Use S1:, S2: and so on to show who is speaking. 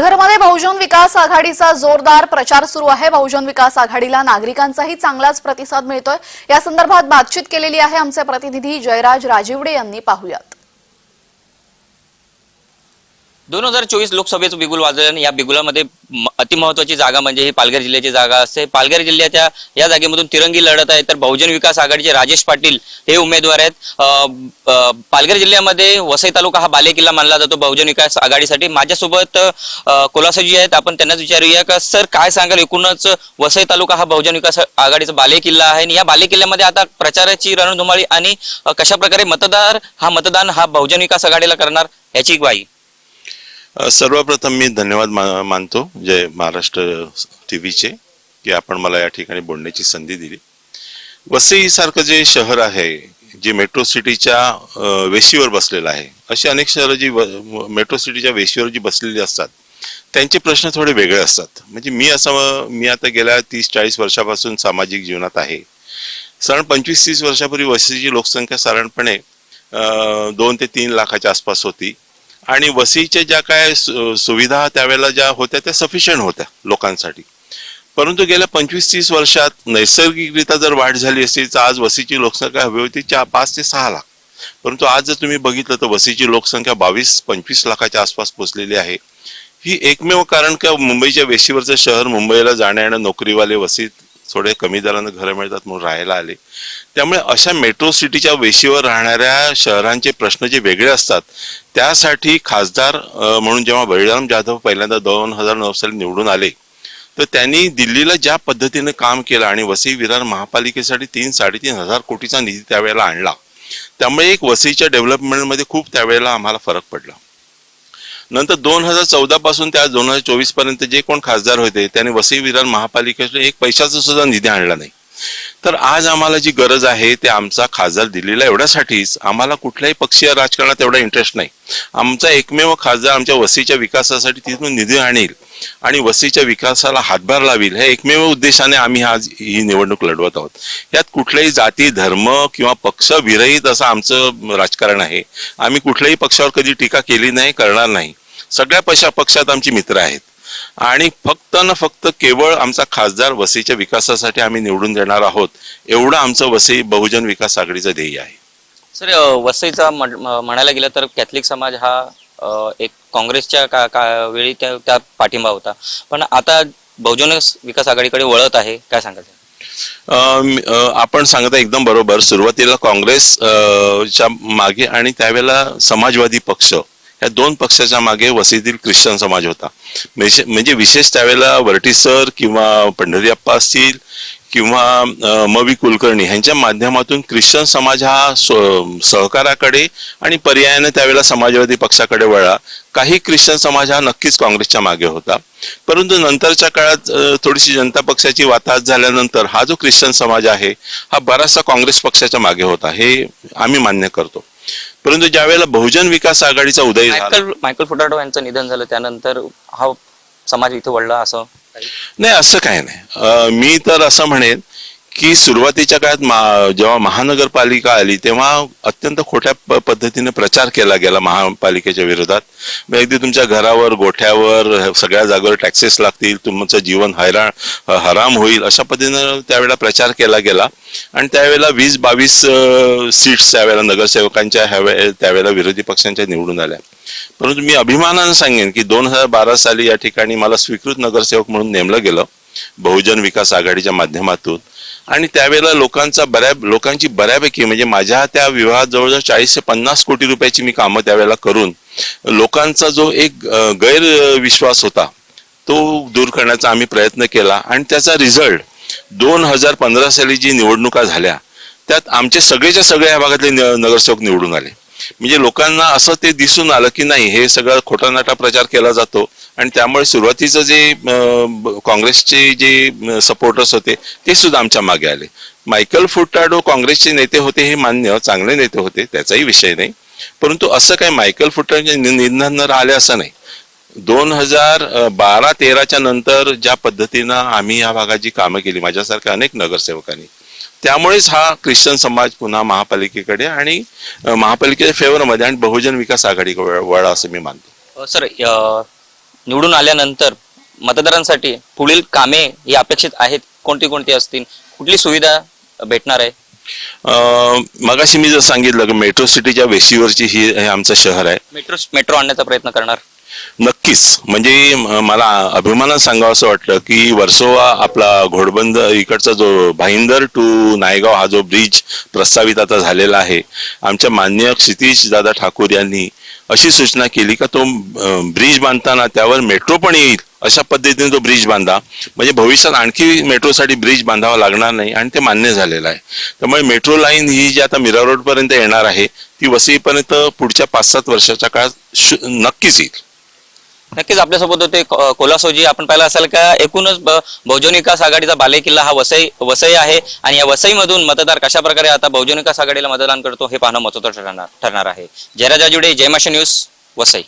S1: पालघरमध्ये बहुजन विकास आघाडीचा जोरदार प्रचार सुरू आहे. बहुजन विकास आघाडीला नागरिकांचाही चांगलाच प्रतिसाद मिळतोय. या संदर्भात बातचीत केलेली आहे आमचे प्रतिनिधी जयराज राजिवडे यांनी. पाहूयात.
S2: दोन हजार चोवीस लोकसभेचं बिगुल वाजन या बिगुलामध्ये अतिमहत्वाची जागा म्हणजे ही पालघर जिल्ह्याची जागा असते. पालघर जिल्ह्याच्या या जागेमधून तिरंगी लढत आहे. तर बहुजन विकास आघाडीचे राजेश पाटील हे उमेदवार आहेत. पालघर जिल्ह्यामध्ये वसई तालुका हा बालेकिल्ला मानला जातो बहुजन विकास आघाडीसाठी. माझ्यासोबत कोलासाजी आहेत. आपण त्यांनाच विचारूया का? सर काय सांगाल? एकूणच वसई तालुका हा बहुजन विकास आघाडीचा बालेकिल्ला आहे आणि या बालेकिल्ल्यामध्ये आता प्रचाराची रणधुमाळी आणि कशा प्रकारे मतदार हा मतदान हा बहुजन विकास आघाडीला करणार याची ग्वाही.
S3: सर्वप्रथम मी धन्यवाद मा- मानतो जय महाराष्ट्र टी व्हीचे की आपण मला या ठिकाणी बोलण्याची संधी दिली. वसई सारखं जे शहर आहे जे मेट्रो सिटीच्या वेशीवर बसलेलं आहे अशी अनेक शहरं जी मेट्रो सिटीच्या वेशीवर जी बसलेली असतात त्यांचे प्रश्न थोडे वेगळे असतात. म्हणजे मी असं मी आता गेल्या तीस चाळीस वर्षापासून सामाजिक जीवनात आहे. साधारण पंचवीस तीस वर्षापूर्वी वसईची लोकसंख्या साधारणपणे दोन ते तीन लाखाच्या आसपास होती. आणि वसईच्या ज्या काय सुविधा त्यावेळेला ज्या होत्या त्या सफिशियंट होत्या लोकांसाठी. परंतु गेल्या पंचवीस तीस वर्षात नैसर्गिकरित्या जर वाढ झाली असती तर आज वसीची लोकसंख्या हवी होती चार पाच ते सहा लाख. परंतु आज जर तुम्ही बघितलं तर वसीची लोकसंख्या बावीस पंचवीस लाखाच्या आसपास पोहोचलेली आहे. ही एकमेव कारण का मुंबईच्या वेशीवरचं शहर मुंबईला जाण्या येणं नोकरीवाले वसीत थोडे कमी दरानं घरं मिळतात म्हणून राहायला आले. त्यामुळे अशा मेट्रो सिटीच्या वेशीवर राहणाऱ्या शहरांचे प्रश्न जे वेगळे असतात त्यासाठी खासदार म्हणून जेव्हा बळीराम जाधव पहिल्यांदा दोन हजार नऊ साली निवडून आले तर त्यांनी दिल्लीला ज्या पद्धतीने काम केलं आणि वसई विरार महापालिकेसाठी तीन साडेतीन हजार कोटीचा निधी त्यावेळेला आणला. त्यामुळे एक वसईच्या डेव्हलपमेंटमध्ये खूप त्यावेळेला आम्हाला फरक पडला. नंतर दोन हजार चौदा पासून त्या दोन हजार चोवीसपर्यंत जे कोण खासदार होते त्याने वसई विरार महापालिकेचे एक पैशाचा सुद्धा निधी आणला नाही. तर आज आम्हाला जी गरज आहे ते आमचा खासदार दिलेला एवढ्यासाठीच आम्हाला कुठल्याही पक्षीय राजकारणात एवढा इंटरेस्ट नाही. आमचा एकमेव खासदार आमच्या वसईच्या विकासासाठी तिथून निधी आणेल आणि वसईच्या विकासाला हातभार लावील हे एकमेव उद्देशाने आम्ही आज ही निवडणूक लढवत आहोत. यात कुठल्याही जाती धर्म किंवा पक्ष विरहित असं आमचं राजकारण आहे. आम्ही कुठल्याही पक्षावर कधी टीका केली नाही करणार नाही. सगळ्या पक्षा पक्षात आमची मित्र आहेत. आणि फक्त न फक्त केवळ आमचा खासदार वसईच्या विकासासाठी आम्ही निवडून देणार आहोत एवढं आमचं वसई बहुजन विकास आघाडीचं ध्येय आहे.
S2: सर वसईचा म्हणायला गेलं तर कॅथलिक समाज हा एक काँग्रेसच्या का, का वेळी त्या त्या पाठिंबा होता. पण आता बहुजन विकास आघाडीकडे वळत आहे काय
S3: अं, आपण सांगता एकदम बरोबर सुरुवातीला काँग्रेस अं, च्या मागे आणि त्यावेळेला समाजवादी पक्ष या दोन पक्षाच्या मागे वसईतील ख्रिश्चन समाज होता. म्हणजे म्हणजे विशेष त्यावेळेला वर्टी सर किंवा पंढरी अप्पा असतील किंवा मवी कुलकर्णी ह्यांच्या माध्यमातून ख्रिश्चन समाज हा सहकाराकडे आणि पर्यायाने त्यावेळेला समाजवादी पक्षाकडे वळला. काही ख्रिश्चन समाज हा नक्कीच काँग्रेसच्या मागे होता. परंतु नंतरच्या काळात थोडीशी जनता पक्षाची वाताहत झाल्यानंतर हा जो ख्रिश्चन समाज आहे हा बराचसा काँग्रेस पक्षाच्या मागे होता. हे आम्ही मान्य करतो. परंतु ज्यावेळेला बहुजन विकास आघाडीचा उदय झाला
S2: मायकल मायकल फुटाटो यांचं निधन झालं त्यानंतर हा समाज इथे वळला असं?
S3: नाही असं काही नाही. अं, मी तर असं म्हणेन की सुरुवातीच्या काळात मा- जेव्हा महानगरपालिका आली तेव्हा अत्यंत खोट्या पद्धतीने प्रचार केला गेला महापालिकेच्या विरोधात. मग अगदी तुमच्या घरावर गोठ्यावर सगळ्या जागेवर टॅक्सेस लागतील तुमचं जीवन हैराण हराम होईल अशा पद्धतीनं त्यावेळेला प्रचार केला गेला. आणि त्यावेळेला वीस बावीस सीट्स त्यावेळेला नगरसेवकांच्या ह्यावे त्यावेळेला विरोधी पक्षांच्या निवडून आल्या. परंतु मी अभिमानानं सांगेन की दोन हजार बारा साली या ठिकाणी मला स्वीकृत नगरसेवक म्हणून नेमलं गेलं बहुजन विकास आघाडीच्या माध्यमातून. आणि त्यावेळेला लोकांचा बऱ्या लोकांची बऱ्यापैकी म्हणजे माझ्या त्या विवाहात जवळजवळ चाळीस ते पन्नास कोटी रुपयाची मी कामं त्यावेळेला करून लोकांचा जो एक गैरविश्वास होता तो दूर करण्याचा आम्ही प्रयत्न केला. आणि त्याचा रिझल्ट दोन हजार पंधरा साली जी निवडणुका झाल्या त्यात आमचे सगळेच्या सगळ्या या भागातले न- नगरसेवक निवडून आले. म्हणजे लोकांना असं ते दिसून आलं की नाही हे सगळं खोटानाटा प्रचार केला जातो. आणि त्यामुळे सुरुवातीचं जे काँग्रेसचे जे सपोर्टर्स होते ते सुद्धा आमच्या मागे आले. मायकल फुटाडो काँग्रेसचे नेते होते हे मान्य चांगले नेते होते त्याचाही विषय नाही. परंतु असं काही मायकल फुटाडोच्या नि- निधनानं राहिले असं नाही. दोन हजार बारा तेराच्या नंतर ज्या पद्धतीनं आम्ही या भागाची कामं केली माझ्यासारख्या अनेक नगरसेवकांनी त्यामुळेच हा ख्रिश्चन समाज पुन्हा महापालिकेकडे आणि महापालिकेच्या फेवरमध्ये आणि बहुजन विकास आघाडीकडे वळा असं मी मानतो.
S2: सर निवडून आल्यानंतर मतदारांसाठी पुढील कामे ही अपेक्षित आहेत. कोणती कोणती असतील? कुठली सुविधा भेटणार आहे?
S3: मगाशी मी जर सांगितलं की मेट्रो सिटीच्या वेशीवरची ही हे आमचं शहर आहे.
S2: मेट्रो मेट्रो आणण्याचा प्रयत्न करणार.
S3: नक्कीच. म्हणजे मला अभिमानात सांगावं असं वाटलं की वर्सोवा आपला घोडबंद इकडचा जो भाईंदर टू नायगाव हा जो ब्रिज प्रस्तावित आता झालेला आहे. आमच्या मान्य क्षितिज दादा ठाकूर यांनी अशी सूचना केली का तो ब्रिज बांधताना त्यावर मेट्रो पण येईल अशा पद्धतीने तो ब्रिज बांधा. म्हणजे भविष्यात आणखी मेट्रोसाठी ब्रिज बांधावा लागणार नाही आणि ते मान्य झालेलं आहे. त्यामुळे मेट्रो लाईन ही जी आता मीरा रोडपर्यंत येणार आहे ती वसईपर्यंत पुढच्या पाच सात वर्षाच्या काळात नक्कीच येईल.
S2: नक्कीच आपल्यासोबत होते कोलासोजी. आपण पाहिलं असेल का एकूणच बहुजन विकास आघाडीचा बालेकिल्ला हा वसई वसई आहे. आणि या वसईमधून मतदार कशा प्रकारे आता बहुजन विकास आघाडीला मतदान करतो हे पाहणं महत्वाचं ठरणार ठरणार आहे. जयराजा जुडे जयमाशी न्यूज वसई.